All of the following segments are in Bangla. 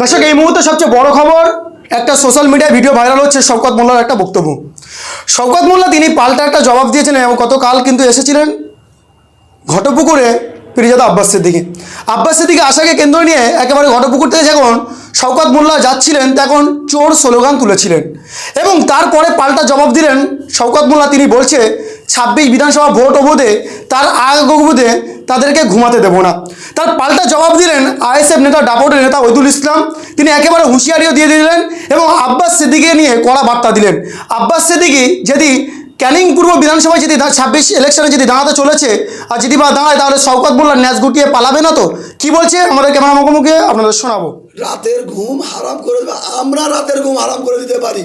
দর্শক, এই মুহূর্তে সবচেয়ে বড় খবর, একটা সোশ্যাল মিডিয়ায় ভিডিও ভাইরাল হচ্ছে শওকত মোল্লার একটা বক্তব্য। শওকত মোল্লা তিনি পাল্টা একটা জবাব দিয়েছেন এবং গতকাল কিন্তু এসেছিলেন ঘটপুকুরে পিরিজাদা আব্বাস সিদ্দিকি আব্বাস সিদ্দিকি আশাকে কেন্দ্র নিয়ে একেবারে ঘটপুকুর থেকে যখন শওকত মোল্লা যাচ্ছিলেন, তখন চোর স্লোগান তুলেছিলেন এবং তারপরে পাল্টা জবাব দিলেন শওকত মোল্লা। তিনি বলছে, ছাব্বিশ বিধানসভা ভোট অবধে তার আগ অবধে তাদেরকে ঘুমাতে দেবো না। তার পাল্টা জবাব দিলেন আইএসএফ নেতা ডাপটের নেতা ওইদুল ইসলাম। তিনি একেবারে হুঁশিয়ারিও দিয়ে দিলেন এবং আব্বাস সিদ্দিকে নিয়ে কড়া বার্তা দিলেন। আব্বাস সিদ্দিকি যদি ক্যানিং পূর্ব বিধানসভায় যদি ছাব্বিশ ইলেকশনে যদি দাঁড়াতে চলেছে, আর যদি বা দাঁড়ায় তাহলে শওকত মোল্লার ন্যাচ গুটিয়ে পালাবে না তো? কি বলছে? আমাদের ক্যামেরা মুখোমুখি আপনাদের শোনাবো। রাতের ঘুম হারাম করে আমরা রাতের ঘুম হারাম করে দিতে পারি।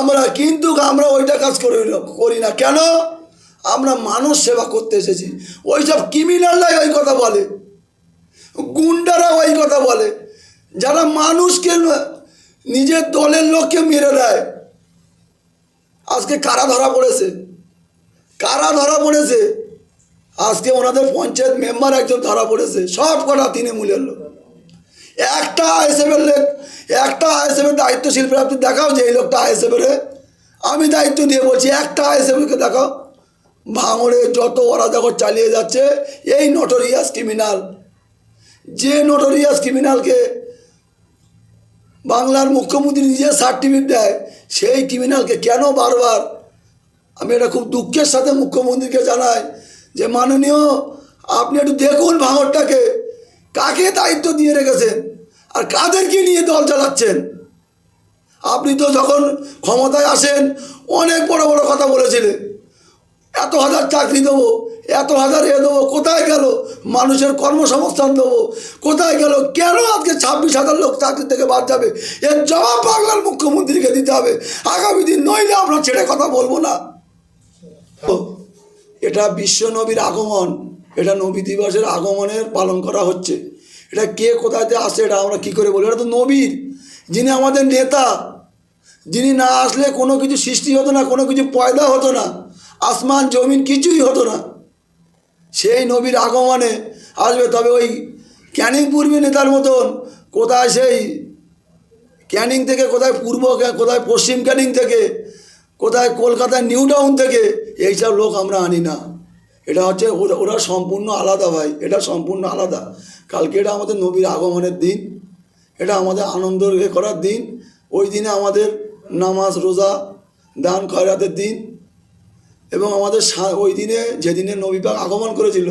আমরা, কিন্তু আমরা ওইটা কাজ করি না। কেন? আমরা মানুষ সেবা করতে এসেছি। ওইসব ক্রিমিনালরাই ওই কথা বলে। গুন্ডারা ওই কথা বলে। যারা মানুষকে নিজের দলের লোককে মেরে দেয়। আজকে কারা ধরা পড়েছে? কারা ধরা পড়েছে? আজকে ওনাদের পঞ্চায়েত মেম্বার একজন ধরা পড়েছে। সব কটা তৃণমূলের লোক। একটা আইএসএফের লোক, একটা আইএসএফের দায়িত্বশীল আপনি দেখাও যে এই লোকটা আইএসএফের আমি দায়িত্ব দিয়ে বলছি, একটা আইএসএফকে দেখাও। ভাঙড়ে যত যখন চালিয়ে যাচ্ছে, এই নটোরিয়াস ক্রিমিনাল যে নটোরিয়াস ক্রিমিনালকে বাংলার মুখ্যমন্ত্রী নিজে সার্টিফিকেট দেয়, সেই ক্রিমিনালকে কেন বারবার? আমি এটা খুব দুঃখের সাথে মুখ্যমন্ত্রীকে জানাই যে, মাননীয়, আপনি একটু দেখুন ভাঙরটাকে কাকে দায়িত্ব দিয়ে রেখেছেন? আর কাদেরকে নিয়ে দল চালাচ্ছেন? আপনি তো যখন ক্ষমতায় আসেন, অনেক বড় বড় কথা বলেছিলেন। এত হাজার চাকরি দেবো, এত হাজার এ দেবো, কোথায় গেল? মানুষের কর্মসংস্থান দেবো, কোথায় গেল? কেন আজকে ছাব্বিশ হাজার লোক চাকরি থেকে বাদ যাবে? এর জবাব বাংলার মুখ্যমন্ত্রীকে দিতে হবে। আগামী দিন নইলে আমরা ছেড়ে কথা বলব না। এটা বিশ্ব নবীর আগমন। এটা নবী দিবসের আগমনের পালন করা হচ্ছে। এটা কে কোথাতে আসে, এটা আমরা কি করে বলি এটা তো নবীর, যিনি আমাদের নেতা। যিনি না আসলে কোনো কিছু সৃষ্টি হতো না, কোনো কিছু পয়দা হতো না, আসমান, জমিন কিছুই হতো না। সেই নবীর আগমনে আসবে তবে ওই ক্যানিং পূর্বী নেতার মতন কোথায় সেই ক্যানিং থেকে কোথায় পূর্ব কোথায় পশ্চিম ক্যানিং থেকে, কোথায় কলকাতায় নিউ টাউন থেকে, এইসব লোক আমরা আনি না। এটা হচ্ছে ওরা সম্পূর্ণ আলাদা ভাই, এটা সম্পূর্ণ আলাদা। কালকে এটা আমাদের নবীর আগমনের দিন, এটা আমাদের আনন্দ করার দিন। ওই দিনে আমাদের নামাজ, রোজা দান খয়রাতের দিন এবং আমাদের ওই দিনে যেদিনে নবী পাক আগমন করেছিল,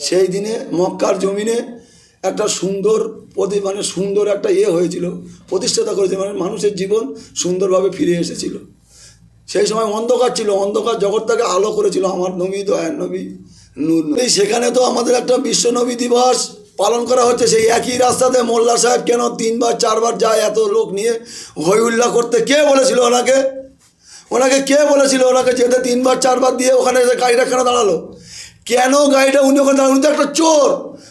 সেই দিনে মক্কার জমিনে একটা সুন্দর প্রতি মানে সুন্দর একটা ইয়ে হয়েছিল, প্রতিষ্ঠাতা করেছে মানে মানুষের জীবন সুন্দরভাবে ফিরে এসেছিল। সেই সময় অন্ধকার ছিল, অন্ধকার জগৎটাকে আলো করেছিল, আমার নবী দয়ার নবী, নূর সেখানে তো আমাদের একটা বিশ্ব নবী দিবস পালন করা হচ্ছে সেই একই রাস্তাতে মোল্লা সাহেব কেন তিনবার, চারবার যায় এত লোক নিয়ে? হই উল্লাহ করতে কে বলেছিল ওনাকে? ওনাকে কে বলেছিল ওনাকে যেতে তিনবার, চারবার দিয়ে ওখানে এসে গাড়িটা কেন দাঁড়াল? কেন গাড়িটা উনি ওখানে দাঁড়াল? উনি তো একটা চোর,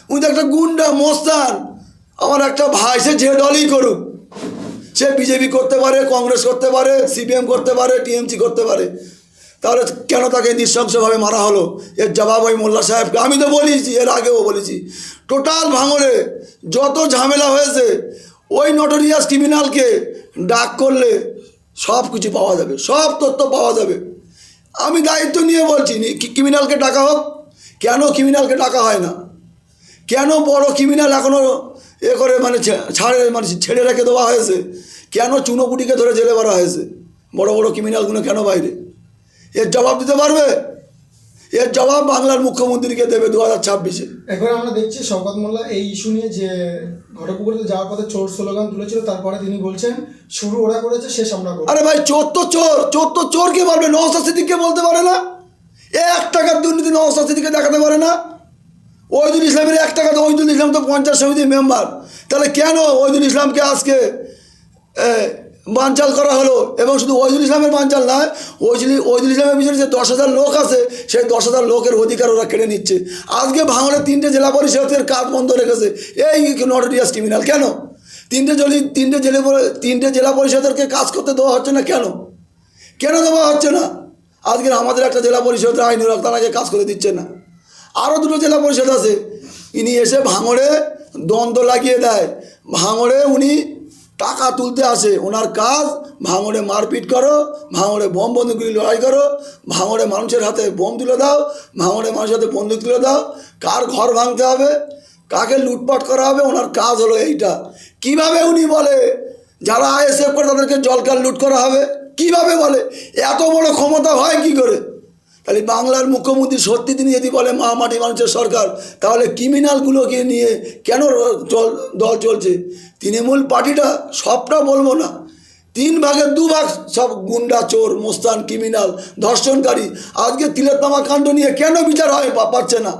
উনি তো একটা গুন্ডা, মোস্তান। আমার একটা ভাই, সে যে দলই করুক। সে বিজেপি করতে পারে, কংগ্রেস করতে পারে, সিপিএম করতে পারে, টিএমসি করতে পারে। তাহলে কেন তাকে নৃশংসভাবে মারা হলো? এর জবাব ওই মোল্লা সাহেবকে আমি তো বলেছি, এর আগেও বলেছি। টোটাল ভাঙরে যত ঝামেলা হয়েছে, ওই নটোরিয়াস ক্রিমিনালকে ডাক করলে সব কিছু পাওয়া যাবে, সব তথ্য পাওয়া যাবে। আমি দায়িত্ব নিয়ে বলছি, নি ক্রিমিনালকে ডাকা হোক। কেন ক্রিমিনালকে ডাকা হয় না? কেন বড় ক্রিমিনাল এখনও এ করে মানে ছাড়ে মানে ছেড়ে রেখে দেওয়া হয়েছে? কেন চুনোপুটিকে ধরে জেলে ভরা হয়েছে? বড় বড় ক্রিমিনালগুলো কেন বাইরে? এর জবাব দিতে পারবে? এর জবাব বাংলার মুখ্যমন্ত্রীকে দেবে দু হাজার ছাব্বিশে। এখন আমরা দেখছি শওকত মোল্লা এই ইস্যু নিয়ে যে ঘটপুকুরে যাওয়ার পথে চোর স্লোগান তুলেছিল তারপরে তিনি বলছেন শুরু ওরা করেছে শেষ আমরা আরে ভাই চোর তো চোর চোর তো চোরকে বলবে নওসাদ সিদ্দিককে বলতে পারে না? এ এক টাকার দুর্নীতি নওসাদ সিদ্দিককে দেখাতে পারে না? ওইদুল ইসলামের এক টাকা তো ওইদুল ইসলাম তো পঞ্চায়েত সমিতির মেম্বার। তাহলে কেন ওইদুল ইসলামকে আজকে বানচাল করা হলো এবং শুধু ওইদুল ইসলামের বানচাল নয় ওইদুল ওইদুল ইসলামের পিছনে যে দশ হাজার লোক আছে, সেই দশ হাজার লোকের অধিকার ওরা কেড়ে নিচ্ছে। আজকে ভাঙড়ের তিনটে জেলা পরিষদের কাজ বন্ধ রেখেছে। এই নটোরিয়াস ক্রিমিনাল কেন? তিনটে জলি তিনটে জেলে তিনটে জেলা পরিষদেরকে কাজ করতে দেওয়া হচ্ছে না কেন? কেন দেওয়া হচ্ছে না? আজকে আমাদের একটা জেলা পরিষদের আইন তারাকে কাজ করে দিচ্ছে না। আরও দুটো জেলা পরিষদ আছে। ইনি এসে ভাঙড়ে দ্বন্দ্ব লাগিয়ে দেয়। ভাঙড়ে উনি টাকা তুলতে আসে, ওনার কাজ, ভাঙড়ে মারপিট করো, ভাঙড়ে বোম বন্দুকগুলি লড়াই করো, ভাঙড়ে মানুষের হাতে বোম তুলে দাও, ভাঙড়ে মানুষের হাতে বন্দুক তুলে দাও, কার ঘর ভাঙতে হবে, কাকে লুটপাট করা হবে, ওনার কাজ হলো এইটা। কীভাবে উনি বলে, যারা আইএসএফ করে তাদেরকে জলকার লুট করা হবে? কীভাবে বলে? এত বড় ক্ষমতা হয় কি করে? তাহলে বাংলার মুখ্যমন্ত্রী সত্যি তিনি যদি বলে মা মাটি মানুষের সরকার, তাহলে ক্রিমিনালগুলোকে নিয়ে কেন চল, দল চলছে? তৃণমূল পার্টিটা সবটা বলব না। তিন ভাগের দু ভাগ সব গুন্ডা, চোর, মোস্তান ক্রিমিনাল ধর্ষণকারী। আজকে তিলোত্তমা কাণ্ড নিয়ে কেন বিচার হয় পাচ্ছে না?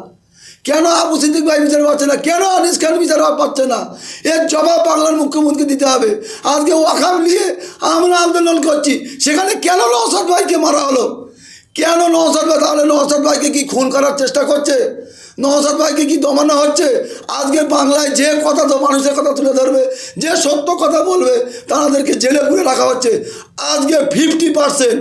কেন আবু সিদ্দিক ভাই বিচার পাচ্ছে না? কেন আনিস খান বিচার পাচ্ছে না? এর জবাব বাংলার মুখ্যমন্ত্রীকে দিতে হবে। আজকে ওয়াকাম নিয়ে আমরা আন্দোলন করছি। সেখানে কেন নৌসাদ ভাইকে মারা হলো? কেন নৌসাদ ভাই? তাহলে নৌসাদ ভাইকে কি খুন করার চেষ্টা করছে? নৌসাদ ভাইকে কি দমানো হচ্ছে? আজকে বাংলায় যে কথা তো মানুষের কথা তুলে ধরবে, যে সত্য কথা বলবে, তাদেরকে জেলে পুরে রাখা হচ্ছে। আজকে ফিফটি পার্সেন্ট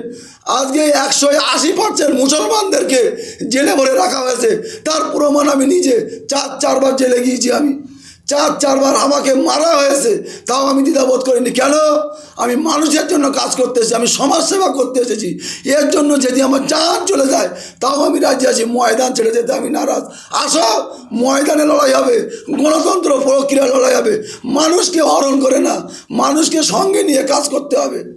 আজকে একশো আশি পার্সেন্ট মুসলমানদেরকে জেলে ভরে রাখা হয়েছে। তার প্রমাণ আমি নিজে চার চারবার জেলে গিয়েছি আমি। চার চারবার আমাকে মারা হয়েছে, তাও আমি দ্বিধাবোধ করিনি। কেন? আমি মানুষের জন্য কাজ করতে এসেছি, আমি সমাজসেবা করতে এসেছি। এর জন্য যদি আমার যান চলে যায়, তাও আমি রাজি আছি, ময়দান ছেড়ে যেতে আমি নারাজ। আসো, ময়দানে লড়াই হবে, গণতন্ত্র প্রক্রিয়া লড়াই হবে। মানুষকে হরণ করে না, মানুষকে সঙ্গে নিয়ে কাজ করতে হবে।